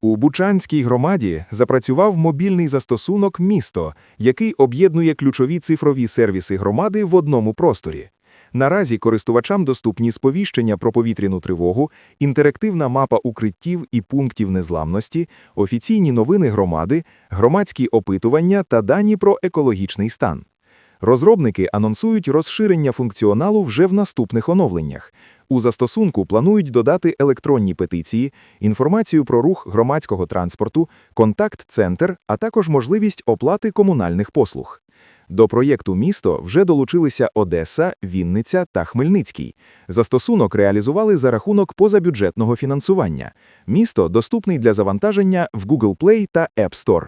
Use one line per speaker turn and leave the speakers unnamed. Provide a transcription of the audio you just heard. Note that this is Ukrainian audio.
У Бучанській громаді запрацював мобільний застосунок «Місто», який об'єднує ключові цифрові сервіси громади в одному просторі. Наразі користувачам доступні сповіщення про повітряну тривогу, інтерактивна мапа укриттів і пунктів незламності, офіційні новини громади, громадські опитування та дані про екологічний стан. Розробники анонсують розширення функціоналу вже в наступних оновленнях. У застосунку планують додати електронні петиції, інформацію про рух громадського транспорту, контакт-центр, а також можливість оплати комунальних послуг. До проєкту «Місто» вже долучилися Одеса, Вінниця та Хмельницький. Застосунок реалізували за рахунок позабюджетного фінансування. «Місто» доступний для завантаження в Google Play та App Store.